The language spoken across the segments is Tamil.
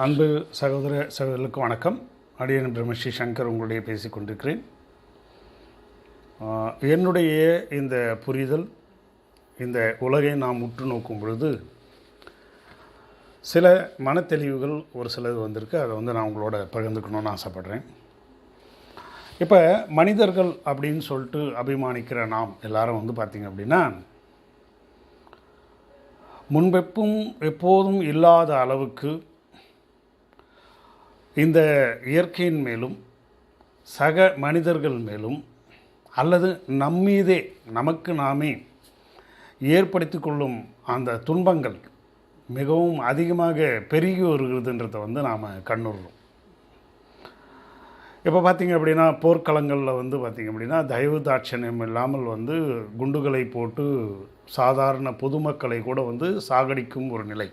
அன்பு சகோதர சகோதரர்களுக்கு வணக்கம். அடியன் பிரம்மஸ்ரீ சங்கர் உங்களுடைய பேசிக் கொண்டிருக்கிறேன். என்னுடைய இந்த புரிதல் இந்த உலகை நாம் உற்று நோக்கும் பொழுது சில மனத்தெளிவுகள் ஒரு சிலது வந்திருக்கு. அதை வந்து நான் உங்களோட பகிர்ந்துக்கணும்னு ஆசைப்பட்றேன். இப்போ மனிதர்கள் அப்படின்னு சொல்லிட்டு அபிமானிக்கிற நாம் எல்லாரும் வந்து பார்த்திங்க அப்படின்னா முன்பெப்பும் எப்போதும் இல்லாத அளவுக்கு இந்த இயற்கையின் மேலும் சக மனிதர்கள் மேலும் அல்லது நம்மீதே நமக்கு நாமே ஏற்படுத்தி கொள்ளும் அந்த துன்பங்கள் மிகவும் அதிகமாக பெருகி வருகிறதுன்றதை வந்து நாம் கண்ணுறோம் இப்போ பார்த்திங்க அப்படின்னா போர்க்களங்களில் வந்து பார்த்திங்க அப்படின்னா தயவு தாட்சணியம் இல்லாமல் வந்து குண்டுகளை போட்டு சாதாரண பொதுமக்களை கூட வந்து சாகடிக்கும் ஒரு நிலை.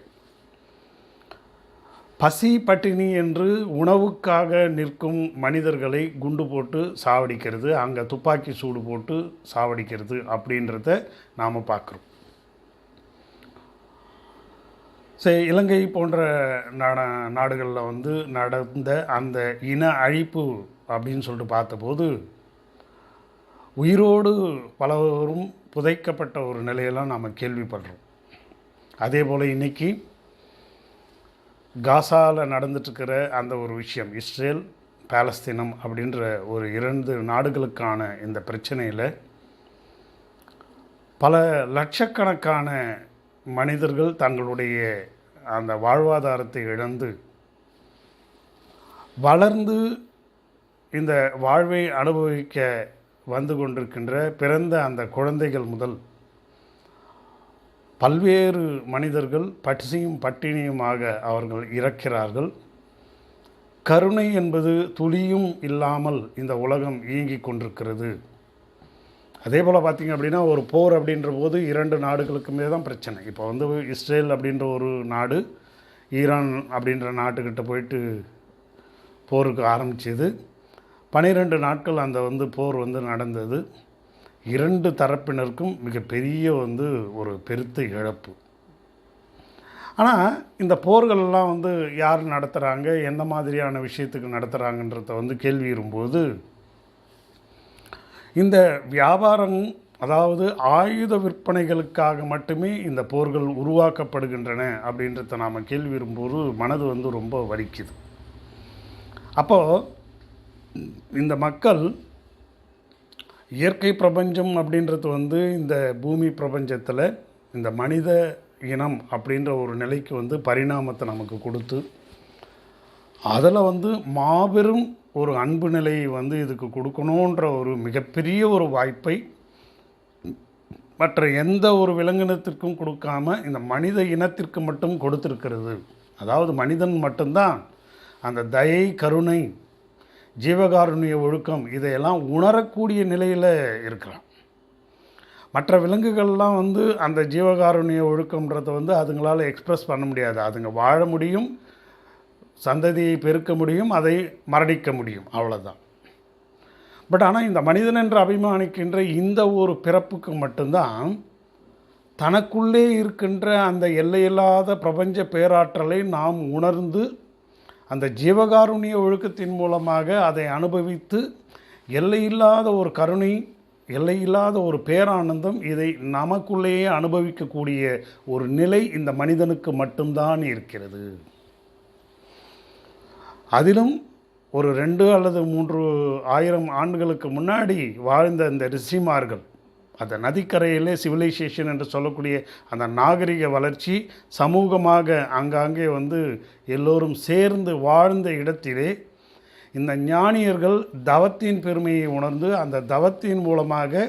பசி பட்டினி என்று உணவுக்காக நிற்கும் மனிதர்களை குண்டு போட்டு சாவடிக்கிறது அங்கே துப்பாக்கி சூடு போட்டு சாவடிக்கிறது அப்படின்றத நாம் பார்க்குறோம். சரி இலங்கை போன்ற நாட நாடுகளில் வந்து நடந்த அந்த இன அழிப்பு அப்படின்னு சொல்லிட்டு பார்த்தபோது உயிரோடு பலவரும் புதைக்கப்பட்ட ஒரு நிலையெல்லாம் நாம் கேள்விப்படுறோம். அதே போல் இன்றைக்கி காசாவில் நடந்துட்டுருக்கிற அந்த ஒரு விஷயம் இஸ்ரேல் பாலஸ்தீனம் அப்படின்ற ஒரு இரண்டு நாடுகளுக்கான இந்த பிரச்சனையில் பல லட்சக்கணக்கான மனிதர்கள் தங்களுடைய அந்த வாழ்வாதாரத்தை இழந்து வளர்ந்து இந்த வாழ்வை அனுபவிக்க வந்து கொண்டிருக்கின்ற பிறந்த அந்த குழந்தைகள் முதல் பல்வேறு மனிதர்கள் பட்சியும் பட்டினியுமாக அவர்கள் இறக்கிறார்கள். கருணை என்பது துளியும் இல்லாமல் இந்த உலகம் இயங்கிக் கொண்டிருக்கிறது. அதே போல் பார்த்திங்க அப்படின்னா ஒரு போர் அப்படின்ற போது இரண்டு நாடுகளுக்குமே தான் பிரச்சனை. இப்போ வந்து இஸ்ரேல் அப்படின்ற ஒரு நாடு ஈரான் அப்படின்ற நாட்டுக்கிட்ட போயிட்டு போருக்கு ஆரம்பிச்சது. பனிரெண்டு நாட்கள் அந்த வந்து போர் வந்து நடந்தது. இரண்டு தரப்பினருக்கும் மிகப்பெரிய வந்து ஒரு பெருத்த இழப்பு. ஆனால் இந்த போர்களெல்லாம் வந்து யார் நடத்துகிறாங்க எந்த மாதிரியான விஷயத்துக்கு நடத்துகிறாங்கன்றத வந்து கேள்வியுறும்போது இந்த வியாபாரம் அதாவது ஆயுத விற்பனைகளுக்காக மட்டுமே இந்த போர்கள் உருவாக்கப்படுகின்றன அப்படின்றத நாம் கேள்வியுறும்போது மனது வந்து ரொம்ப வலிக்குது. அப்போது இந்த மக்கள் இயற்கை பிரபஞ்சம் அப்படின்றது வந்து இந்த பூமி பிரபஞ்சத்தில் இந்த மனித இனம் அப்படின்ற ஒரு நிலைக்கு வந்து பரிணாமத்தை நமக்கு கொடுத்து அதில் வந்து மாபெரும் ஒரு அன்பு நிலையை வந்து இதுக்கு கொடுக்கணுன்ற ஒரு மிகப்பெரிய ஒரு வாய்ப்பை மற்ற எந்த ஒரு விலங்கினத்திற்கும் கொடுக்காம இந்த மனித இனத்திற்கு மட்டும் கொடுத்துருக்கிறது. அதாவது மனிதன் மட்டும்தான் அந்த தயை கருணை ஜீவகாருண்ய ஒழுக்கம் இதையெல்லாம் உணரக்கூடிய நிலையில் இருக்கிறான். மற்ற விலங்குகள்லாம் வந்து அந்த ஜீவகாருண்ய ஒழுக்கம்ன்றதை வந்து அதுங்களால் எக்ஸ்ப்ரெஸ் பண்ண முடியாது. அதுங்க வாழ முடியும் சந்ததியை பெருக்க முடியும் அதை மரணிக்க முடியும். அவ்வளோதான் பட் ஆனால் இந்த மனிதன் என்று அபிமானிக்கின்ற இந்த ஒரு பிறப்புக்கு மட்டும்தான் தனக்குள்ளே இருக்கின்ற அந்த எல்லையில்லாத பிரபஞ்ச பேராற்றலை நாம் உணர்ந்து அந்த ஜீவகாருண்ய ஒழுக்கத்தின் மூலமாக அதை அனுபவித்து எல்லையில்லாத ஒரு கருணை எல்லையில்லாத ஒரு பேரானந்தம் இதை நமக்குள்ளேயே அனுபவிக்கக்கூடிய ஒரு நிலை இந்த மனிதனுக்கு மட்டும்தான் இருக்கிறது. அதிலும் ஒரு ரெண்டு அல்லது மூன்று ஆயிரம் ஆண்டுகளுக்கு முன்னாடி வாழ்ந்த இந்த ரிஷிமார்கள் அந்த நதிக்கரையிலே சிவிலைசேஷன் என்று சொல்லக்கூடிய அந்த நாகரிக வளர்ச்சி சமூகமாக ஆங்காங்கே வந்து எல்லோரும் சேர்ந்து வாழ்ந்த இடத்திலே இந்த ஞானியர்கள் தவத்தின் பெருமையை உணர்ந்து அந்த தவத்தின் மூலமாக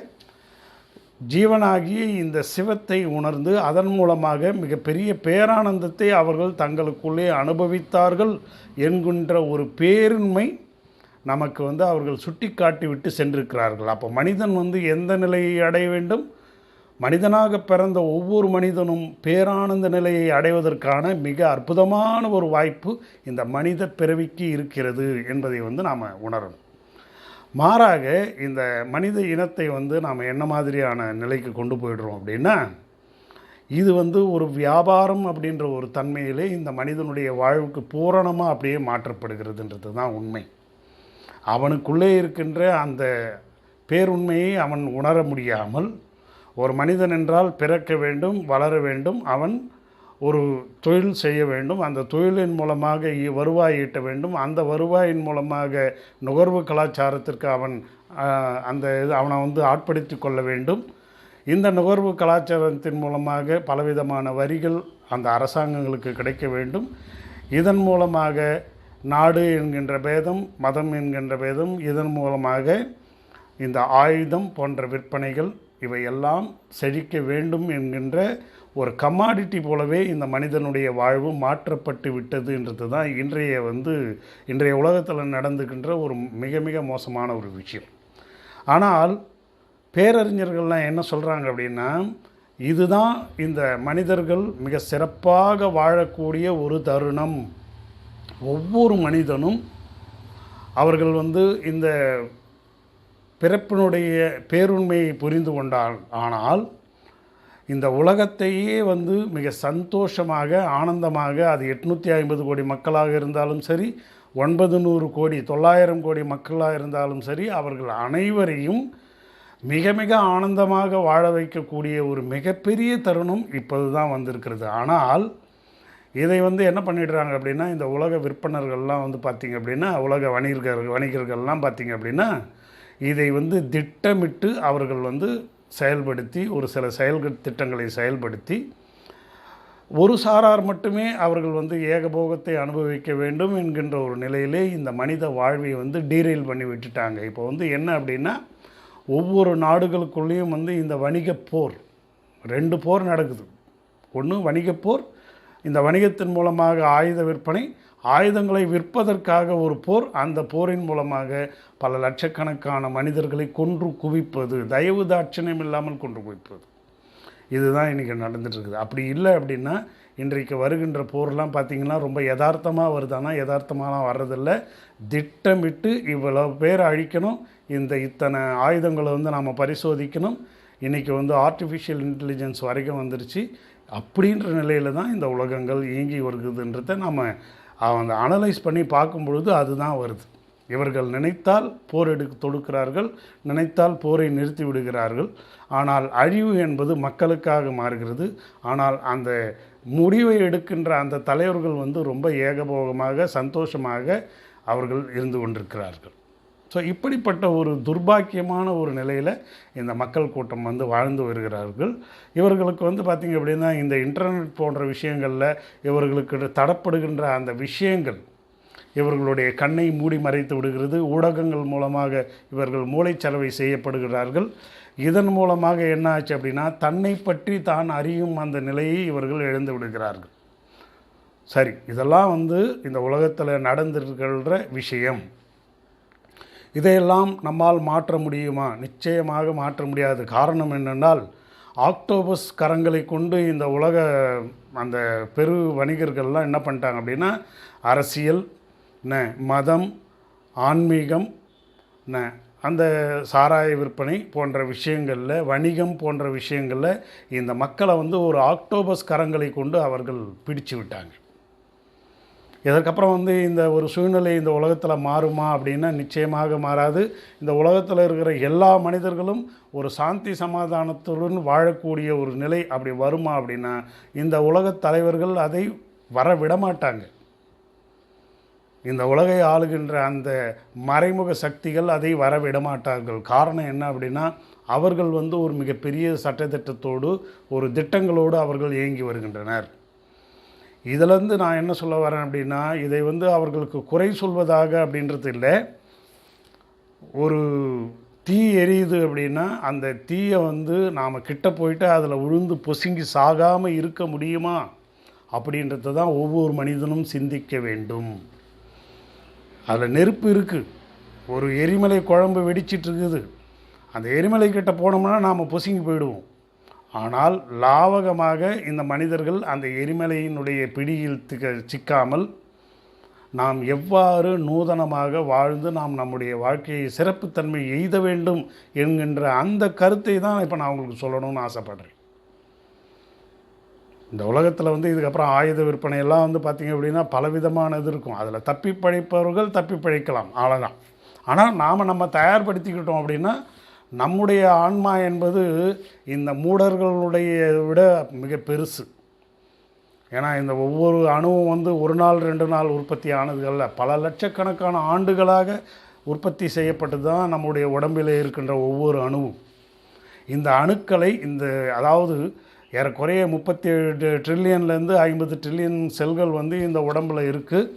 ஜீவனாகிய இந்த சிவத்தை உணர்ந்து அதன் மூலமாக மிகப்பெரிய பேரானந்தத்தை அவர்கள் தங்களுக்குள்ளே அனுபவித்தார்கள் என்கின்ற ஒரு பேருண்மை நமக்கு வந்து அவர்கள் சுட்டி காட்டி விட்டு சென்றிருக்கிறார்கள். அப்போ மனிதன் வந்து எந்த நிலையை அடைய வேண்டும்? மனிதனாக பிறந்த ஒவ்வொரு மனிதனும் பேரானந்த நிலையை அடைவதற்கான மிக அற்புதமான ஒரு வாய்ப்பு இந்த மனித பிறவிக்கு இருக்கிறது என்பதை வந்து நாம் உணரணும். மாறாக இந்த மனித இனத்தை வந்து நாம் என்ன மாதிரியான நிலைக்கு கொண்டு போயிடுறோம் அப்படின்னா இது வந்து ஒரு வியாபாரம் அப்படின்ற ஒரு தன்மையிலே இந்த மனிதனுடைய வாழ்வுக்கு பூரணமாக அப்படியே மாற்றப்படுகிறதுன்றது தான் உண்மை. அவனுக்குள்ளே இருக்கின்ற அந்த பேருண்மையை அவன் உணர முடியாமல் ஒரு மனிதன் என்றால் பிறக்க வேண்டும் வளர வேண்டும் அவன் ஒரு தொழில் செய்ய வேண்டும் அந்த தொழிலின் மூலமாக இ- வருவாய் ஈட்ட வேண்டும் அந்த வருவாயின் மூலமாக நுகர்வு கலாச்சாரத்திற்கு அவன் அந்த இது அவனை வந்து ஆட்படுத்தி கொள்ள வேண்டும். இந்த நுகர்வு கலாச்சாரத்தின் மூலமாக பலவிதமான வரிகள் அந்த அரசாங்கங்களுக்கு கிடைக்க வேண்டும். இதன் மூலமாக நாடு என்கின்ற பேதம் மதம் என்கின்ற பேதம் இதன் மூலமாக இந்த ஆயுதம் போன்ற விற்பனைகள் இவையெல்லாம் செழிக்க வேண்டும் என்கின்ற ஒரு கமாடிட்டி போலவே இந்த மனிதனுடைய வாழ்வு மாற்றப்பட்டு விட்டதுன்றது தான் இன்றைய வந்து இன்றைய உலகத்தில் நடந்துக்கின்ற ஒரு மிக மிக மோசமான ஒரு விஷயம். ஆனால் பேரறிஞர்கள்லாம் என்ன சொல்கிறாங்க அப்படின்னா இதுதான் இந்த மனிதர்கள் மிக சிறப்பாக வாழக்கூடிய ஒரு தருணம். ஒவ்வொரு மனிதனும் அவர்கள் வந்து இந்த பிறப்பினுடைய பேருண்மையை புரிந்து கொண்டால் ஆனால் இந்த உலகத்தையே வந்து மிக சந்தோஷமாக ஆனந்தமாக அது எட்நூற்றி ஐம்பது கோடி மக்களாக இருந்தாலும் சரி ஒன்பது நூறு கோடி தொள்ளாயிரம் கோடி மக்களாக இருந்தாலும் சரி அவர்கள் அனைவரையும் மிக மிக ஆனந்தமாக வாழ வைக்கக்கூடிய ஒரு மிகப்பெரிய தருணம் இப்போது தான் வந்திருக்கிறது. ஆனால் இதை வந்து என்ன பண்ணிடுறாங்க அப்படின்னா இந்த உலக விற்பனர்கள்லாம் வந்து பார்த்திங்க அப்படின்னா உலக வணிகர்கள் வணிகர்கள்லாம் பார்த்திங்க அப்படின்னா இதை வந்து திட்டமிட்டு அவர்கள் வந்து செயல்படுத்தி ஒரு சில செயல்கள் திட்டங்களை செயல்படுத்தி ஒரு சாரார் மட்டுமே அவர்கள் வந்து ஏகபோகத்தை அனுபவிக்க வேண்டும் என்கின்ற ஒரு நிலையிலே இந்த மனித வாழ்வை வந்து டீரெயில் பண்ணி விட்டுட்டாங்க. இப்போ வந்து என்ன அப்படின்னா ஒவ்வொரு நாடுகளுக்குள்ளேயும் வந்து இந்த வணிகப் போர் ரெண்டு போர் நடக்குது. ஒன்று வணிகப் போர் இந்த வணிகத்தின் மூலமாக ஆயுத விற்பனை ஆயுதங்களை விற்பதற்காக ஒரு போர் அந்த போரின் மூலமாக பல லட்சக்கணக்கான மனிதர்களை கொன்று குவிப்பது தயவு தாட்சணியம் இல்லாமல் கொன்று குவிப்பது. இதுதான் இன்றைக்கி நடந்துட்டுருக்குது. அப்படி இல்லை அப்படின்னா இன்றைக்கு வருகின்ற போர்லாம் பார்த்திங்கன்னா ரொம்ப யதார்த்தமாக வருதானா யதார்த்தமாலாம் வர்றதில்ல. திட்டமிட்டு இவ்வளோ பேர் அழிக்கணும். இந்த இத்தனை ஆயுதங்களை வந்து நாம் பரிசோதிக்கணும். இன்றைக்கி வந்து ஆர்டிஃபிஷியல் இன்டெலிஜென்ஸ் வரைக்கும் வந்துருச்சு. அப்படின்ற நிலையில் தான் இந்த உலகங்கள் இயங்கி வருகுதுன்றதை நம்ம அந்த அனலைஸ் பண்ணி பார்க்கும் பொழுது அதுதான் வருது. இவர்கள் நினைத்தால் போர் எடுக்க தொடுக்கிறார்கள் நினைத்தால் போரை நிறுத்தி விடுகிறார்கள். ஆனால் அழிவு என்பது மக்களுக்காக மாறுகிறது. ஆனால் அந்த முடிவை எடுக்கின்ற அந்த தலைவர்கள் வந்து ரொம்ப ஏகபோகமாக சந்தோஷமாக அவர்கள் இருந்து கொண்டிருக்கிறார்கள். ஸோ இப்படிப்பட்ட ஒரு துர்பாக்கியமான ஒரு நிலையில் இந்த மக்கள் கூட்டம் வந்து வாழ்ந்து வருகிறார்கள். இவர்களுக்கு வந்து பார்த்திங்க அப்படின்னா இந்த இன்டர்நெட் போன்ற விஷயங்களில் இவர்களுக்கு தடப்படுகின்ற அந்த விஷயங்கள் இவர்களுடைய கண்ணை மூடி மறைத்து விடுகிறது. ஊடகங்கள் மூலமாக இவர்கள் மூளைச்சலவை செய்யப்படுகிறார்கள். இதன் மூலமாக என்ன ஆச்சு அப்படின்னா தன்னை பற்றி தான் அறியும் அந்த நிலையை இவர்கள் எழுந்து விடுகிறார்கள். சரி இதெல்லாம் வந்து இந்த உலகத்தில் நடந்திருக்கின்ற விஷயம். இதையெல்லாம் நம்மால் மாற்ற முடியுமா? நிச்சயமாக மாற்ற முடியாது. காரணம் என்னென்னால் ஆக்டோபஸ் கரங்களை கொண்டு இந்த உலக அந்த பெரு வணிகர்கள்லாம் என்ன பண்ணிட்டாங்க அப்படின்னா அரசியல் ந மதம் ஆன்மீகம் ந அந்த சாராய விற்பனை போன்ற விஷயங்களில் வணிகம் போன்ற விஷயங்களில் இந்த மக்களை வந்து ஒரு ஆக்டோபஸ் கரங்களை கொண்டு அவர்கள் பிடிச்சு விட்டாங்க. இதற்கப்புறம் வந்து இந்த ஒரு சூழ்நிலை இந்த உலகத்தில் மாறுமா அப்படின்னா நிச்சயமாக மாறாது. இந்த உலகத்தில் இருக்கிற எல்லா மனிதர்களும் ஒரு சாந்தி சமாதானத்துடன் வாழக்கூடிய ஒரு நிலை அப்படி வருமா அப்படின்னா இந்த உலகத் தலைவர்கள் அதை வர விடமாட்டாங்க. இந்த உலகை ஆளுகின்ற அந்த மறைமுக சக்திகள் அதை வர விடமாட்டார்கள். காரணம் என்ன அப்படின்னா அவர்கள் வந்து ஒரு மிகப்பெரிய சட்டத்திட்டத்தோடு ஒரு திட்டங்களோடு அவர்கள் இயங்கி வருகின்றனர். இதிலேருந்து நான் என்ன சொல்ல வரேன் அப்படின்னா இதை வந்து அவர்களுக்கு குறை சொல்வதாக அப்படின்றது இல்லை. ஒரு தீ எரியுது அப்படின்னா அந்த தீயை வந்து நாம் கிட்ட போயிட்டு அதில் விழுந்து பொசுங்கி சாகாமல் இருக்க முடியுமா? அப்படின்றத தான் ஒவ்வொரு மனிதனும் சிந்திக்க வேண்டும். அதில் நெருப்பு இருக்குது ஒரு எரிமலை குழம்பு வெடிச்சிட்ருக்குது அந்த எரிமலை கிட்ட போனோம்னா நாம் பொசுங்கி போயிடுவோம். ஆனால் லாவகமாக இந்த மனிதர்கள் அந்த எரிமலையினுடைய பிடியில் சிக்காமல் நாம் எவ்வாறு நூதனமாக வாழ்ந்து நாம் நம்முடைய வாழ்க்கையை சிறப்புத்தன்மை எய்த வேண்டும் என்கின்ற அந்த கருத்தை தான் இப்போ நான் உங்களுக்கு சொல்லணும்னு ஆசைப்படுறேன். இந்த உலகத்தில் வந்து இதுக்கப்புறம் ஆயுத விற்பனையெல்லாம் வந்து பார்த்திங்க அப்படின்னா பலவிதமானது இருக்கும். அதில் தப்பி பழைப்பவர்கள் தப்பி பழைக்கலாம் அவ்வளோதான் ஆனால் நாம் நம்ம தயார்படுத்திக்கிட்டோம் அப்படின்னா நம்முடைய ஆன்மா என்பது இந்த மூடர்களுடைய விட மிக பெருசு. ஏன்னா இந்த ஒவ்வொரு அணுவும் வந்து ஒரு நாள் ரெண்டு நாள் உற்பத்தி ஆனதுகளில் பல லட்சக்கணக்கான ஆண்டுகளாக உற்பத்தி செய்யப்பட்டு தான் நம்முடைய உடம்பில் இருக்கின்ற ஒவ்வொரு அணுவும். இந்த அணுக்களை இந்த அதாவது ஏறக்குறைய முப்பத்தி ஏழு ட்ரில்லியன்லேருந்து ஐம்பது ட்ரில்லியன் செல்கள் வந்து இந்த உடம்பில் இருக்குது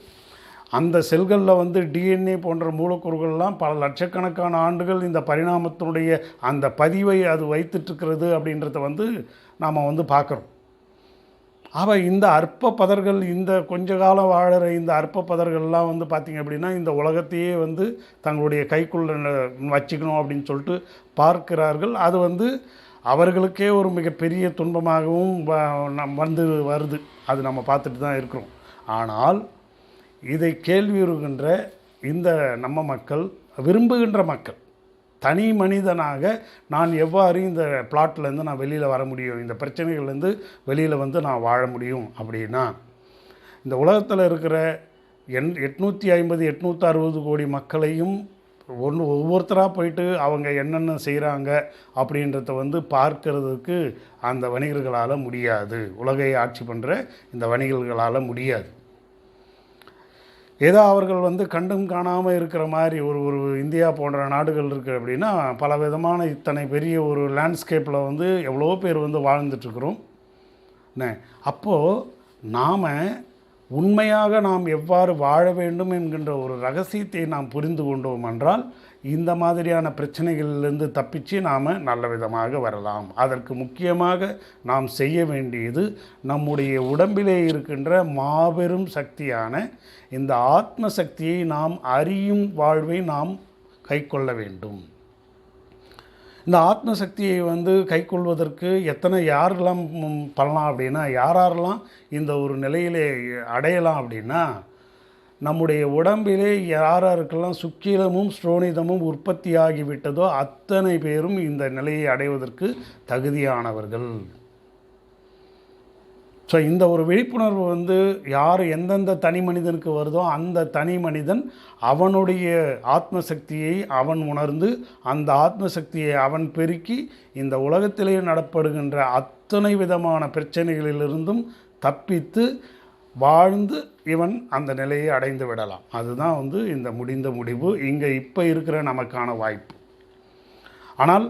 அந்த செல்களில் வந்து டிஎன்ஏ போன்ற மூலக்கூறுகள்லாம் பல லட்சக்கணக்கான ஆண்டுகள் இந்த பரிணாமத்தினுடைய அந்த பதிவை அது வைத்துட்ருக்கிறது அப்படின்றத வந்து நாம் வந்து பார்க்குறோம். அவள் இந்த அற்ப பதர்கள் இந்த கொஞ்ச காலம் வாழற இந்த அற்ப பதர்கள்லாம் வந்து பார்த்திங்க அப்படின்னா இந்த உலகத்தையே வந்து தங்களுடைய கைக்குள்ள வச்சுக்கணும் அப்படின்னு சொல்லிட்டு பார்க்கிறார்கள். அது வந்து அவர்களுக்கே ஒரு மிகப்பெரிய துன்பமாகவும் வ- நம் வந்து வருது. அது நம்ம பார்த்துட்டு தான் இருக்கிறோம். ஆனால் இதை கேள்வியுறுகின்ற இந்த நம்ம மக்கள் விரும்புகின்ற மக்கள் தனி மனிதனாக நான் எவ்வாறு இந்த பிளாட்லேருந்து நான் வெளியில் வர முடியும்? இந்த பிரச்சனைகள்லேருந்து வெளியில் வந்து நான் வாழ முடியும் அப்படின்னா இந்த உலகத்தில் இருக்கிற எண் எட்நூற்றி ஐம்பது எட்நூற்றி அறுபது கோடி மக்களையும் ஒன்று ஒவ்வொருத்தராக போயிட்டு அவங்க என்னென்ன செய்கிறாங்க அப்படின்றத வந்து பார்க்கறதுக்கு அந்த வணிகர்களால் முடியாது. உலகை ஆட்சி பண்ணுற இந்த வணிகர்களால் முடியாது. ஏதோ அவர்கள் வந்து கண்டும் காணாமல் இருக்கிற மாதிரி ஒரு ஒரு இந்தியா போன்ற நாடுகள் இருக்குது அப்படின்னா பல விதமான இத்தனை பெரிய ஒரு லேண்ட்ஸ்கேப்பில் வந்து எவ்வளோ பேர் வந்து வாழ்ந்துட்டுருக்குறோம். என்ன அப்போது நாம் உண்மையாக நாம் எவ்வாறு வாழ வேண்டும் என்கின்ற ஒரு ரகசியத்தை நாம் புரிந்து கொண்டோம் என்றால் இந்த மாதிரியான பிரச்சனைகளிலிருந்து தப்பிச்சு நாம் நல்ல விதமாக வரலாம். அதற்கு முக்கியமாக நாம் செய்ய வேண்டியது நம்முடைய உடம்பிலே இருக்கின்ற மாபெரும் சக்தியான இந்த ஆத்ம சக்தியை நாம் அறியும் வாழ்வை நாம் கைக்கொள்ள வேண்டும். இந்த ஆத்ம சக்தியை வந்து கைக்கொள்வதற்கு எத்தனை யாரெல்லாம் பண்ணலாம் அப்படின்னா யாரெல்லாம் இந்த ஒரு நிலையிலே அடையலாம் அப்படின்னா நம்முடைய உடம்பிலே யார் யாருக்கெல்லாம் சுக்கீலமும் ஸ்ரோனிதமும் உற்பத்தியாகிவிட்டதோ அத்தனை பேரும் இந்த நிலையை அடைவதற்கு தகுதியானவர்கள். ஸோ இந்த ஒரு விழிப்புணர்வு வந்து யார் எந்தெந்த தனி மனிதனுக்கு வருதோ அந்த தனி மனிதன் அவனுடைய ஆத்ம சக்தியை அவன் உணர்ந்து அந்த ஆத்மசக்தியை அவன் பெருக்கி இந்த உலகத்திலேயே நடப்படுகின்ற அத்தனை விதமான பிரச்சனைகளிலிருந்தும் தப்பித்து வாழ்ந்து இவன் அந்த நிலையை அடைந்து விடலாம். அதுதான் வந்து இந்த முடிந்த முடிவு. இங்கே இப்போ இருக்கிற நமக்கான வாய்ப்பு. ஆனால்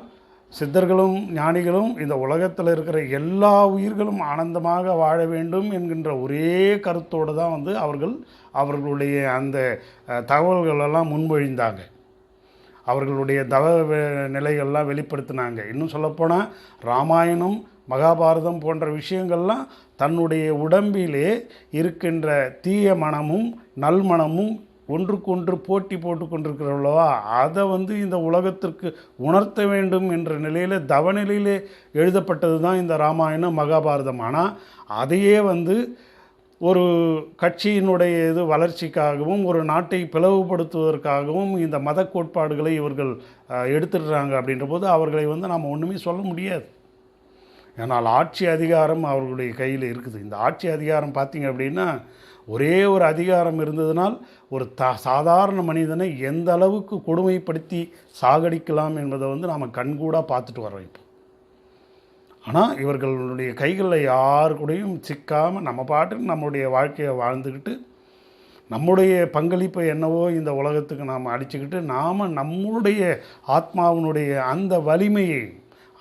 சித்தர்களும் ஞானிகளும் இந்த உலகத்தில் இருக்கிற எல்லா உயிர்களும் ஆனந்தமாக வாழ வேண்டும் என்கின்ற ஒரே கருத்தோடு தான் வந்து அவர்கள் அவர்களுடைய அந்த தகவல்களெல்லாம் முன்மொழிந்தாங்க. அவர்களுடைய தவ நிலைகள்லாம் வெளிப்படுத்தினாங்க. இன்னும் சொல்லப்போனால் ராமாயணம் மகாபாரதம் போன்ற விஷயங்கள்லாம் தன்னுடைய உடம்பிலே இருக்கின்ற தீய மனமும் நல்மனமும் ஒன்றுக்கொன்று போட்டி போட்டு கொண்டிருக்கிறவளவா? அதை வந்து இந்த உலகத்திற்கு உணர்த்த வேண்டும் என்ற நிலையில் தவநிலையிலே எழுதப்பட்டது தான் இந்த ராமாயணம் மகாபாரதம். ஆனால் அதையே வந்து ஒரு கட்சியினுடைய இது வளர்ச்சிக்காகவும் ஒரு நாட்டை பிளவுபடுத்துவதற்காகவும் இந்த மத கோட்பாடுகளை இவர்கள் எடுத்துடுறாங்க அப்படின்ற போது அவர்களை வந்து நாம் ஒன்றுமே சொல்ல முடியாது. ஏன்னால் ஆட்சி அதிகாரம் அவர்களுடைய கையில் இருக்குது. இந்த ஆட்சி அதிகாரம் பார்த்தீங்க அப்படின்னா ஒரே ஒரு அதிகாரம் இருந்ததுனால் ஒரு த சாதாரண மனிதனை எந்த அளவுக்கு கொடுமைப்படுத்தி சாகடிக்கலாம் என்பதை வந்து நாம் கண்கூடாக பார்த்துட்டு வரோம் இப்போ. ஆனால் இவர்களுடைய கைகளில் யார் கூடயும் சிக்காமல் நம்ம பாட்டுக்கு நம்முடைய வாழ்க்கையை வாழ்ந்துக்கிட்டு நம்முடைய பங்களிப்பு என்னவோ இந்த உலகத்துக்கு நாம் அடிச்சுக்கிட்டு நாம் நம்முடைய ஆத்மாவினுடைய அந்த வலிமையை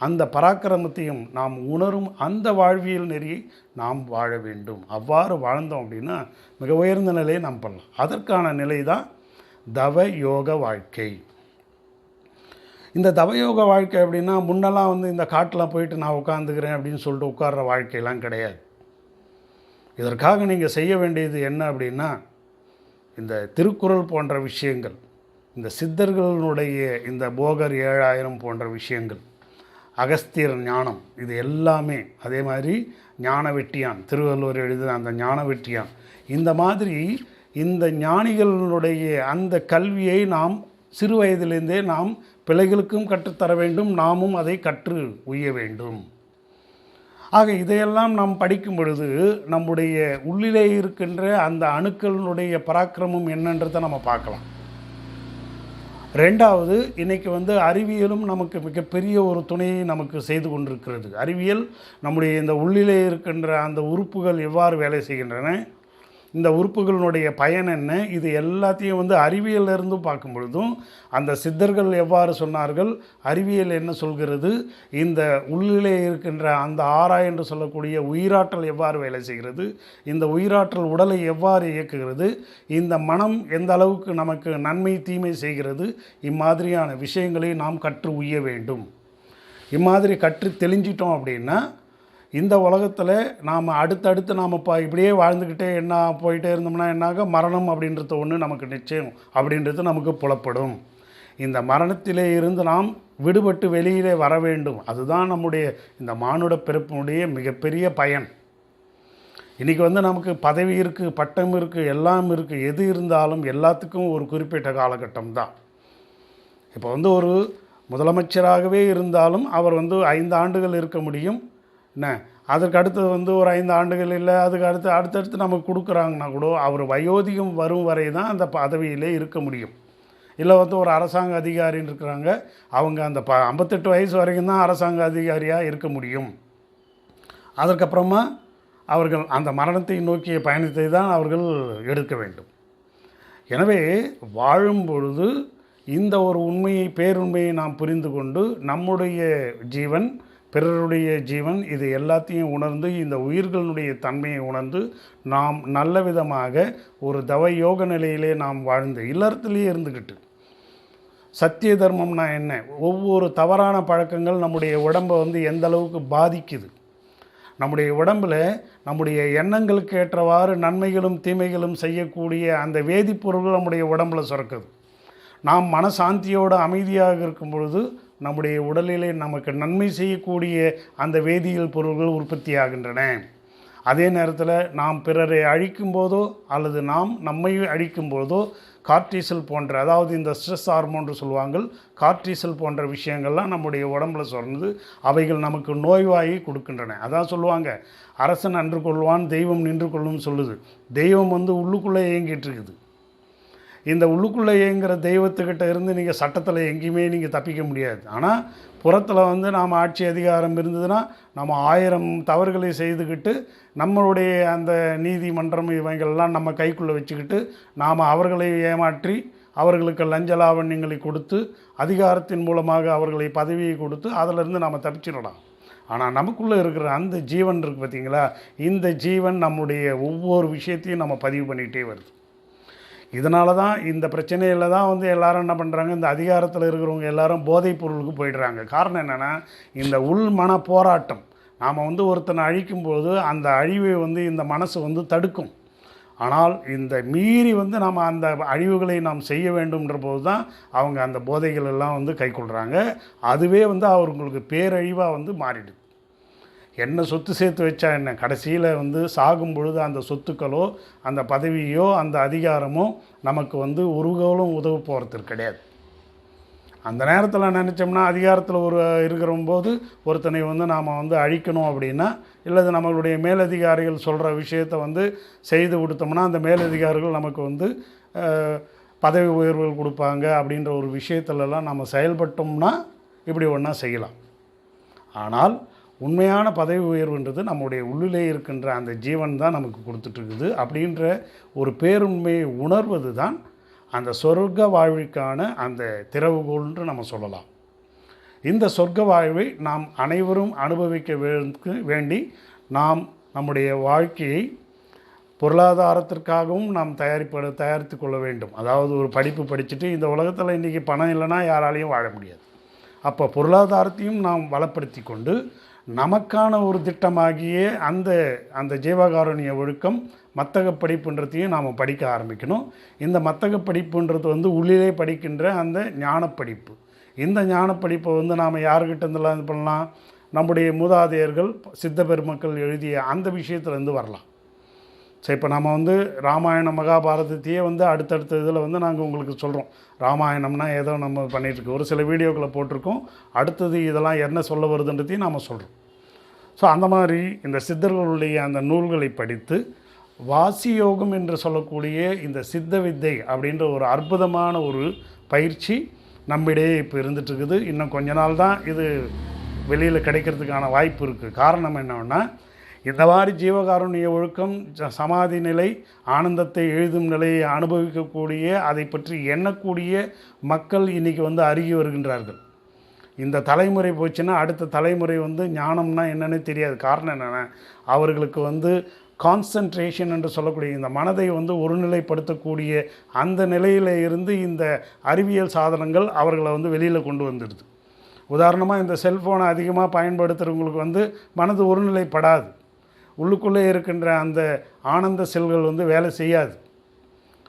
அந்த பராக்கிரமத்தையும் நாம் உணரும் அந்த வாழ்வியல் நெறியை நாம் வாழ வேண்டும். அவ்வாறு வாழ்ந்தோம் அப்படின்னா மிக உயர்ந்த நிலையை நாம் பண்ணலாம் அதற்கான நிலை தான் தவ யோக வாழ்க்கை. இந்த தவயோக வாழ்க்கை அப்படின்னா முன்னெல்லாம் வந்து இந்த காட்டில் போயிட்டு நான் உட்காந்துக்கிறேன் அப்படின்னு சொல்லிட்டு உட்கார்ற வாழ்க்கையெல்லாம் கிடையாது. இதற்காக நீங்கள் செய்ய வேண்டியது என்ன அப்படின்னா இந்த திருக்குறள் போன்ற விஷயங்கள் இந்த சித்தர்களுடைய இந்த போகர் ஏழாயிரம் போன்ற விஷயங்கள் அகஸ்தியர் ஞானம். இது எல்லாமே அதே மாதிரி ஞான வெட்டியான் திருவள்ளுவர் எழுதின அந்த ஞான வெட்டியான் இந்த மாதிரி இந்த ஞானிகளுடைய அந்த கல்வியை நாம் சிறு வயதிலிருந்தே நாம் பிள்ளைகளுக்கும் கற்றுத்தர வேண்டும். நாமும் அதை கற்று உய்ய வேண்டும். ஆக இதையெல்லாம் நாம் படிக்கும் பொழுது நம்முடைய உள்ளிலே இருக்கின்ற அந்த அணுக்களினுடைய பராக்கிரமம் என்னன்றதை நம்ம பார்க்கலாம். ரெண்டாவது இன்றைக்கி வந்து அறிவியலும் நமக்கு மிகப்பெரிய ஒரு துணையை நமக்கு செய்து கொண்டிருக்கிறது. அறிவியல் நம்முடைய இந்த உள்ளிலே இருக்கின்ற அந்த உறுப்புகள் எவ்வாறு வேலை செய்கின்றன? இந்த உறுப்புகளினுடைய பயன் என்ன? இது எல்லாத்தையும் வந்து அறிவியல்ல பார்க்கும் பொழுதும் அந்த சித்தர்கள் எவ்வாறு சொன்னார்கள்? அறிவியல் என்ன சொல்கிறது? இந்த உள்ளிலே இருக்கின்ற அந்த ஆரா என்று சொல்லக்கூடிய உயிராற்றல் எவ்வாறு வேலை செய்கிறது? இந்த உயிராற்றல் உடலை எவ்வாறு இயக்குகிறது? இந்த மனம் எந்த அளவுக்கு நமக்கு நன்மை தீமை செய்கிறது? இம்மாதிரியான விஷயங்களை நாம் கற்று உய்ய வேண்டும். இம்மாதிரி கற்று தெளிஞ்சிட்டோம் அப்படின்னா இந்த உலகத்தில் நாம் அடுத்தடுத்து நாம் இப்போ இப்படியே வாழ்ந்துக்கிட்டே என்ன போயிட்டே இருந்தோம்னா என்னாக? மரணம் அப்படின்றது ஒன்று நமக்கு நிச்சயம். அப்படின்றது நமக்கு புலப்படும். இந்த மரணத்திலே இருந்து நாம் விடுபட்டு வெளியிலே வர வேண்டும். அதுதான் நம்முடைய இந்த மானுட பிறப்பினுடைய மிகப்பெரிய பயன். இன்றைக்கி வந்து நமக்கு பதவி இருக்குது பட்டம் இருக்குது எல்லாம் இருக்குது எது இருந்தாலும் எல்லாத்துக்கும் ஒரு குறிப்பிட்ட காலகட்டம் தான். இப்போ வந்து ஒரு முதலமைச்சராகவே இருந்தாலும் அவர் வந்து ஐந்து ஆண்டுகள் இருக்க முடியும். என்ன? அதற்கு அடுத்தது வந்து ஒரு ஐந்து ஆண்டுகள் இல்லை அதுக்கு அடுத்து அடுத்தடுத்து நமக்கு கொடுக்குறாங்கன்னா கூட அவர் வயோதிகம் வரும் வரை தான் அந்த பதவியிலே இருக்க முடியும். இல்லை வந்து ஒரு அரசாங்க அதிகாரின்னு இருக்கிறாங்க அவங்க அந்த ப ஐம்பத்தெட்டு வயசு வரைக்கும் தான் அரசாங்க அதிகாரியாக இருக்க முடியும். அதற்கப்புறமா அவர்கள் அந்த மரணத்தை நோக்கிய பயணத்தை தான் அவர்கள் எடுக்க வேண்டும். எனவே வாழும் பொழுது இந்த ஒரு உண்மையை பேருண்மையை நாம் புரிந்து கொண்டு நம்முடைய ஜீவன் பிறருடைய ஜீவன் இது எல்லாத்தையும் உணர்ந்து இந்த உயிர்களுடைய தன்மையை உணர்ந்து நாம் நல்ல விதமாக ஒரு தவ யோக நிலையிலே நாம் வாழ்ந்து இல்லறத்துலேயே இருந்துக்கிட்டு சத்திய தர்மம்னா என்ன? ஒவ்வொரு தவறான பழக்கங்கள் நம்முடைய உடம்பை வந்து எந்த அளவுக்கு பாதிக்குது. நம்முடைய உடம்பில் நம்முடைய எண்ணங்களுக்கு ஏற்றவாறு நன்மைகளும் தீமைகளும் செய்யக்கூடிய அந்த வேதிப்பொருள்கள் நம்முடைய உடம்பில் சுரக்குது. நாம் மனசாந்தியோடு அமைதியாக இருக்கும் பொழுது நம்முடைய உடலிலே நமக்கு நன்மை செய்யக்கூடிய அந்த வேதியியல் பொருள்கள் உற்பத்தி ஆகின்றன அதே நேரத்தில் நாம் பிறரை அழிக்கும் போதோ அல்லது நாம் நம்மை அழிக்கும் போதோ கார்டிசல் போன்ற அதாவது இந்த ஸ்ட்ரெஸ் ஹார்மோன்று சொல்லுவாங்க கார்டிசல் போன்ற விஷயங்கள்லாம் நம்முடைய உடம்புல சுரந்து அவைகள் நமக்கு நோய்வாயை கொடுக்கின்றன. அதான் சொல்லுவாங்க அரசன் அன்று கொள்வான் தெய்வம் நின்று கொள்ளும் சொல்லுது. தெய்வம் வந்து உள்ளுக்குள்ளே இயங்கிட்டு இருக்குது. இந்த உள்ளுக்குள்ளே இயங்குகிற தெய்வத்துக்கிட்ட இருந்து நீங்கள் சட்டத்தில் எங்கேயுமே நீங்கள் தப்பிக்க முடியாது. ஆனால் புறத்தில் வந்து நாம் ஆட்சி அதிகாரம் இருந்ததுன்னா நம்ம ஆயிரம் தவறுகளை செய்துக்கிட்டு நம்மளுடைய அந்த நீதிமன்றம் இவங்கள்லாம் நம்ம கைக்குள்ளே வச்சுக்கிட்டு நாம் அவர்களை ஏமாற்றி அவர்களுக்கு லஞ்ச லாவண்யங்களை கொடுத்து அதிகாரத்தின் மூலமாக அவர்களை பதவியை கொடுத்து அதிலிருந்து நாம் தப்பிச்சிடலாம். ஆனால் நமக்குள்ளே இருக்கிற அந்த ஜீவன் இருக்குது பார்த்தீங்களா? இந்த ஜீவன் நம்முடைய ஒவ்வொரு விஷயத்தையும் நம்ம பதிவு பண்ணிகிட்டே வருது. இதனால தான் இந்த பிரச்சனையில் தான் வந்து எல்லாரும் என்ன பண்ணுறாங்க இந்த அதிகாரத்தில் இருக்கிறவங்க எல்லாரும் போதைப் பொருளுக்கு போயிடுறாங்க. காரணம் என்னென்னா இந்த உள் மன போராட்டம். நாம் வந்து ஒருத்தனை அழிக்கும்போது அந்த அழிவை வந்து இந்த மனசு வந்து தடுக்கும். ஆனால் இந்த மீறி வந்து நாம் அந்த அழிவுகளை நாம் செய்ய வேண்டும்ன்ற போது தான் அவங்க அந்த போதைகள் எல்லாம் வந்து கைக்கொள்கிறாங்க அதுவே வந்து அவங்களுக்கு பேரழிவாக வந்து மாறிடுது. என்ன சொத்து சேர்த்து வச்சா என்ன? கடைசியில் வந்து சாகும் பொழுது அந்த சொத்துக்களோ அந்த பதவியோ அந்த அதிகாரமோ நமக்கு வந்து உருகோலும் உதவ போகிறதுக்கு கிடையாது. அந்த நேரத்தில் நினச்சோம்னா அதிகாரத்தில் ஒரு இருக்கிற போது ஒருத்தனை வந்து நாம் வந்து அழிக்கணும் அப்படின்னா இல்லது நம்மளுடைய மேலதிகாரிகள் சொல்கிற விஷயத்தை வந்து செய்து கொடுத்தோம்னா அந்த மேலதிகாரிகள் நமக்கு வந்து பதவி உயர்வுகள் கொடுப்பாங்க அப்படின்ற ஒரு விஷயத்துலலாம் நம்ம செயல்பட்டோம்னா இப்படி ஒன்றா செய்யலாம். ஆனால் உண்மையான பதவி உயர்வுன்றது நம்முடைய உள்ளிலே இருக்கின்ற அந்த ஜீவன் தான் நமக்கு கொடுத்துட்ருக்குது அப்படின்ற ஒரு பேருண்மையை உணர்வது தான் அந்த சொர்க்க வாழ்விற்கான அந்த திறவுகோல்ன்று நம்ம சொல்லலாம். இந்த சொர்க்க வாழ்வை நாம் அனைவரும் அனுபவிக்க வேண்டி நாம் நம்முடைய வாழ்க்கையை பொருளாதாரத்திற்காகவும் நாம் தயாரிப்ப தயாரித்து கொள்ள வேண்டும். அதாவது ஒரு படிப்பு படிச்சுட்டு இந்த உலகத்தில் இன்றைக்கி பணம் இல்லைன்னா யாராலையும் வாழ முடியாது. அப்போ பொருளாதாரத்தையும் நாம் வளப்படுத்தி கொண்டு நமக்கான ஒரு திட்டமாகியே அந்த அந்த ஜீவகாருண்ய ஒழுக்கம் மத்தக படிப்புன்றதையும் நாம் படிக்க ஆரம்பிக்கணும். இந்த மத்தக படிப்புன்றது வந்து உள்ளிலே படிக்கின்ற அந்த ஞானப்படிப்பு இந்த ஞானப்படிப்பை வந்து நாம் யாருக்கிட்டேருந்துலாம் இது பண்ணலாம்? நம்முடைய மூதாதையர்கள் சித்த பெருமக்கள் எழுதிய அந்த விஷயத்துலேருந்து வரலாம். சரி இப்போ நம்ம வந்து ராமாயணம் மகாபாரதத்தையே வந்து அடுத்தடுத்த இதில் வந்து நாங்கள் உங்களுக்கு சொல்கிறோம் ராமாயணம்னா ஏதோ நம்ம பண்ணிகிட்ருக்கோம் ஒரு சில வீடியோக்களை போட்டிருக்கோம். அடுத்தது இதெல்லாம் என்ன சொல்ல வருதுன்றதையும் நாம் சொல்கிறோம் ஸோ அந்த மாதிரி இந்த சித்தர்களுடைய அந்த நூல்களை படித்து வாசியோகம் என்று சொல்லக்கூடிய இந்த சித்த வித்தை அப்படின்ற ஒரு அற்புதமான ஒரு பயிற்சி நம்மிடையே இப்போ இருந்துகிட்ருக்குது இன்னும் கொஞ்ச நாள் தான் இது வெளியில் கிடைக்கிறதுக்கான வாய்ப்பு இருக்குது காரணம் என்னன்னா இந்த மாதிரி ஜீவகாருண்ய ஒழுக்கம் ச- சமாதி நிலை ஆனந்தத்தை எழுதும் நிலையை அனுபவிக்கக்கூடிய அதை பற்றி எண்ணக்கூடிய மக்கள் இன்றைக்கி வந்து அருகி வருகின்றார்கள். இந்த தலைமுறை போச்சுன்னா அடுத்த தலைமுறை வந்து ஞானம்னா என்னன்னு தெரியாது. காரணம் என்னென்னா அவர்களுக்கு வந்து கான்சன்ட்ரேஷன் என்று சொல்லக்கூடிய இந்த மனதை வந்து ஒருநிலைப்படுத்தக்கூடிய அந்த நிலையில் இருந்து இந்த அறிவியல் சாதனங்கள் அவர்களை வந்து வெளியில் கொண்டு வந்துடுது. உதாரணமாக இந்த செல்ஃபோனை அதிகமாக பயன்படுத்துகிறவங்களுக்கு வந்து மனது ஒருநிலைப்படாது. உள்ளுக்குள்ளே இருக்கின்ற அந்த ஆனந்த செல்கள் வந்து வேலை செய்யாது.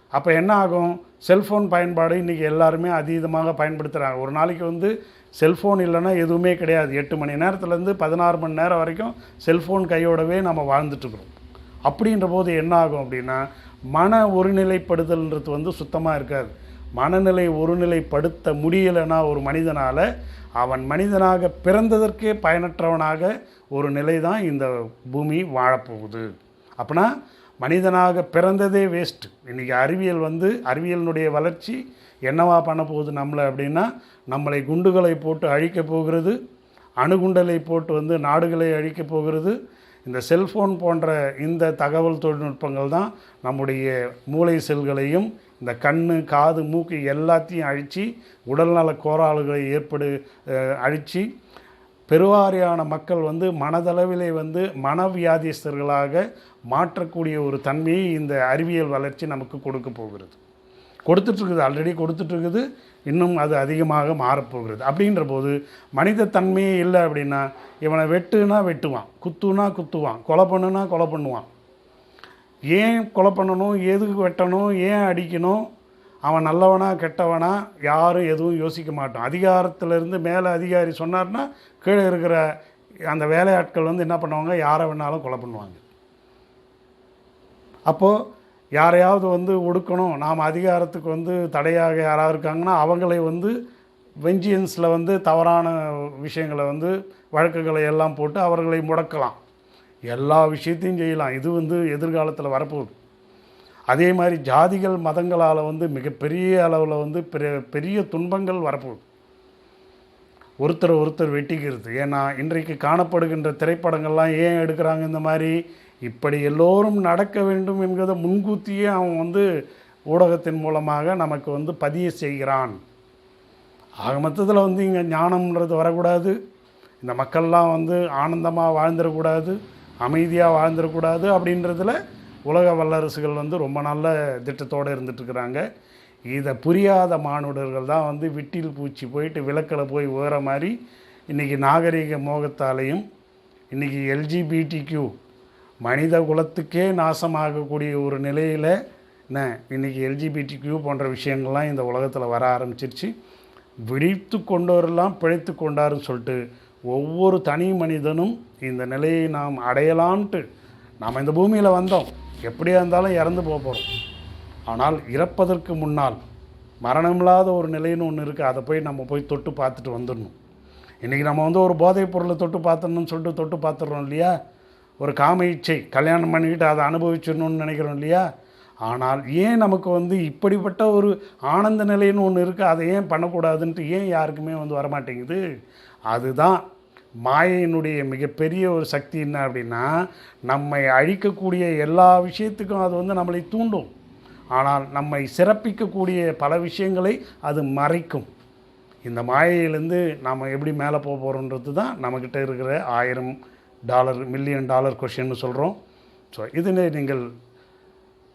அப்போ என்ன ஆகும்? செல்ஃபோன் பயன்பாடு இன்றைக்கி எல்லாருமே அதீதமாக பயன்படுத்துகிறாங்க ஒரு நாளைக்கு வந்து செல்ஃபோன் இல்லைன்னா எதுவுமே கிடையாது. எட்டு மணி நேரத்துலேருந்து பதினாறு மணி நேரம் வரைக்கும் செல்ஃபோன் கையோடவே நம்ம வாழ்ந்துட்டுருக்குறோம். அப்படின்ற போது என்ன ஆகும் அப்படின்னா மன ஒருநிலைப்படுதல்ன்றது வந்து சுத்தமாக இருக்காது. மனநிலை ஒருநிலைப்படுத்த முடியலைன்னா ஒரு மனிதனால் அவன் மனிதனாக பிறந்ததற்கே பயனற்றவனாக ஒரு நிலை தான் இந்த பூமி வாழப்போகுது. அப்படின்னா மனிதனாக பிறந்ததே வேஸ்ட்டு இன்றைக்கி அறிவியல் வந்து அறிவியலினுடைய வளர்ச்சி என்னவா பண்ண போகுது நம்மளை அப்படின்னா நம்மளை குண்டுகளை போட்டு அழிக்கப் போகிறது அணுகுண்டலை போட்டு வந்து நாடுகளை அழிக்கப் போகிறது. இந்த செல்ஃபோன் போன்ற இந்த தகவல் தொழில்நுட்பங்கள் தான் நம்முடைய மூளை செல்களையும் இந்த கண் காது மூக்கு எல்லாத்தையும் அழித்து உடல்நல கோளாறுகளை ஏற்படு அழித்து பெருவாரியான மக்கள் வந்து மனதளவிலே வந்து மனவியாதிஸ்தர்களாக மாற்றக்கூடிய ஒரு தன்மையை இந்த அறிவியல் வளர்ச்சி நமக்கு கொடுக்க போகிறது. கொடுத்துட்ருக்குது ஆல்ரெடி கொடுத்துட்ருக்குது இன்னும் அது அதிகமாக மாறப்போகிறது. அப்படின்ற போது மனித தன்மையே இல்லை அப்படின்னா இவனை வெட்டுனா வெட்டுவான் குத்துனா குத்துவான் கொலை பண்ணுனா கொலை பண்ணுவான் ஏன் கொலை பண்ணணும் எதுக்கு வெட்டணும் ஏன் அடிக்கணும்? அவன் நல்லவனா கெட்டவனா? யாரும் எதுவும் யோசிக்க மாட்டோம் அதிகாரத்திலேருந்து மேலே அதிகாரி சொன்னார்னா கீழே இருக்கிற அந்த வேலையாட்கள் வந்து என்ன பண்ணுவாங்க? யாரை வேணாலும் கொலை பண்ணுவாங்க. அப்போது யாரையாவது வந்து ஒடுக்கணும். நாம் அதிகாரத்துக்கு வந்து தடையாக யாராவது இருக்காங்கன்னா அவங்களை வந்து வெஞ்சியன்ஸில் வந்து தவறான விஷயங்களை வந்து வழக்குகளை எல்லாம் போட்டு அவர்களை முடக்கலாம். எல்லா விஷயத்தையும் செய்யலாம். இது வந்து எதிர்காலத்தில் வரப்போகுது. அதே மாதிரி ஜாதிகள் மதங்களால் வந்து மிகப்பெரிய அளவில் வந்து பெரிய பெரிய துன்பங்கள் வரப்போகுது. ஒருத்தர் ஒருத்தர் வெட்டிக்கிறது. ஏன்னா இன்றைக்கு காணப்படுகின்ற திரைப்படங்கள்லாம் ஏன் எடுக்கிறாங்க இந்த மாதிரி? இப்படி எல்லோரும் நடக்க வேண்டும் என்கிறத முன்கூட்டியே அவன் வந்து ஊடகத்தின் மூலமாக நமக்கு வந்து பதிய செய்கிறான். ஆக மொத்தத்தில் வந்து இங்கே ஞானம்ன்றது வரக்கூடாது. இந்த மக்கள்லாம் வந்து ஆனந்தமாக வாழ்ந்துடக்கூடாது. அமைதியாக வாழ்ந்துடக்கூடாது அப்படின்றதுல உலக வல்லரசுகள் வந்து ரொம்ப நல்ல திட்டத்தோடு இருந்துட்டுருக்குறாங்க. இதை புரியாத மானுடர்கள் தான் வந்து விட்டில் பூச்சி போயிட்டு விளக்கில் போய் உயர மாதிரி இன்றைக்கி நாகரிக மோகத்தாலையும் இன்றைக்கி எல்ஜிபிடிக்யூ மனித குலத்துக்கே நாசமாகக்கூடிய ஒரு நிலையில் என்ன இன்றைக்கி எல்ஜிபிடிக்யூ போன்ற விஷயங்கள்லாம் இந்த உலகத்தில் வர ஆரம்பிச்சிருச்சு. விழித்து கொண்டவரெல்லாம் பிழைத்து கொண்டாருன்னு சொல்லிட்டு ஒவ்வொரு தனி மனிதனும் இந்த நிலையை நாம் அடையலான்ட்டு நாம் இந்த பூமியில் வந்தோம். எப்படியா இருந்தாலும் இறந்து போக போகிறோம் ஆனால் இறப்பதற்கு முன்னால் மரணமில்லாத ஒரு நிலைன்னு ஒன்று இருக்குது அதை போய் நம்ம போய் தொட்டு பார்த்துட்டு வந்துடணும். இன்றைக்கி நம்ம வந்து ஒரு போதைப் பொருளை தொட்டு பார்த்தணும்னு சொல்லிட்டு தொட்டு பார்த்துடுறோம் இல்லையா? ஒரு காம இச்சை கல்யாணம் பண்ணிக்கிட்டு அதை அனுபவிச்சிடணும்னு நினைக்கிறோம் இல்லையா? ஆனால் ஏன் நமக்கு வந்து இப்படிப்பட்ட ஒரு ஆனந்த நிலைன்னு ஒன்று இருக்குது அதை ஏன் பண்ணக்கூடாதுன்ட்டு ஏன் யாருக்குமே வந்து வரமாட்டேங்குது? அதுதான் மாயையினுடைய மிகப்பெரிய ஒரு சக்தி என்ன அப்படின்னா நம்மை அழிக்கக்கூடிய எல்லா விஷயத்துக்கும் அது வந்து நம்மளை தூண்டும். ஆனால் நம்மை சிறப்பிக்கக்கூடிய பல விஷயங்களை அது மறைக்கும். இந்த மாயையிலேருந்து நாம் எப்படி மேலே போக போகிறோன்றது தான் நம்மக்கிட்ட இருக்கிற ஆயிரம் டாலர் மில்லியன் டாலர் கொஷின்னு சொல்கிறோம் ஸோ இதில் நீங்கள்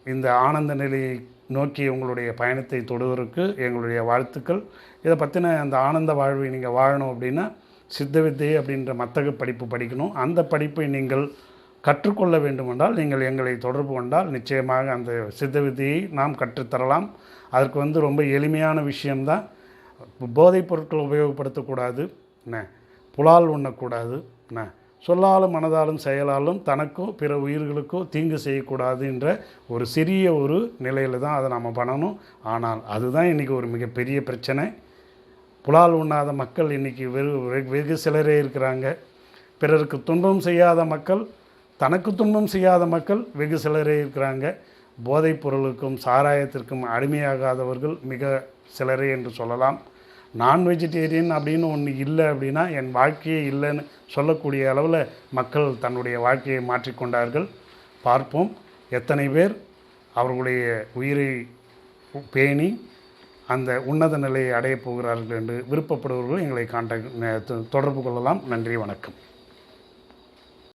இந்த ஆனந்த நிலையை நோக்கி உங்களுடைய பயணத்தை தொடுவதற்கு எங்களுடைய வாழ்த்துக்கள். இதை பற்றின அந்த ஆனந்த வாழ்வை நீங்கள் வாழணும் அப்படின்னா சித்த வித்தை அப்படின்ற மத்தக படிப்பு படிக்கணும். அந்த படிப்பை நீங்கள் கற்றுக்கொள்ள வேண்டுமென்றால் நீங்கள் எங்களை தொடர்பு கொண்டால் நிச்சயமாக அந்த சித்த வித்தையை நாம் கற்றுத்தரலாம். அதற்கு வந்து ரொம்ப எளிமையான விஷயம்தான். போதைப் பொருட்கள் உபயோகப்படுத்தக்கூடாது. என்ன புலால் உண்ணக்கூடாது. என்ன சொல்லாலும் மனதாலும் செயலாலும் தனக்கோ பிற உயிர்களுக்கோ தீங்கு செய்யக்கூடாது என்ற ஒரு சிறிய ஒரு நிலையில் தான் அதை நம்ம பண்ணணும். ஆனால் அதுதான் இன்றைக்கி ஒரு மிகப்பெரிய பிரச்சனை. புலால் உண்ணாத மக்கள் இன்றைக்கி வெறு வெகு- வெகு சிலரே இருக்கிறாங்க. பிறருக்கு துன்பம் செய்யாத மக்கள் தனக்கு துன்பம் செய்யாத மக்கள் வெகு சிலரே இருக்கிறாங்க. போதைப் பொருளுக்கும் சாராயத்திற்கும் அடிமையாகாதவர்கள் மிக சிலரே என்று சொல்லலாம். நான் வெஜிடேரியன் அப்படின்னு ஒன்று இல்லை அப்படின்னா என் வாழ்க்கையே இல்லைன்னு சொல்லக்கூடிய அளவில் மக்கள் தன்னுடைய வாழ்க்கையை மாற்றிக்கொண்டார்கள் பார்ப்போம். எத்தனை பேர் அவர்களுடைய உயிரை பேணி அந்த உன்னத நிலையை அடையப் போகிறார்கள் என்று விருப்பப்படுபவர்கள் எங்களை காண்டாக்ட் தொடர்பு கொள்ளலாம். நன்றி வணக்கம்.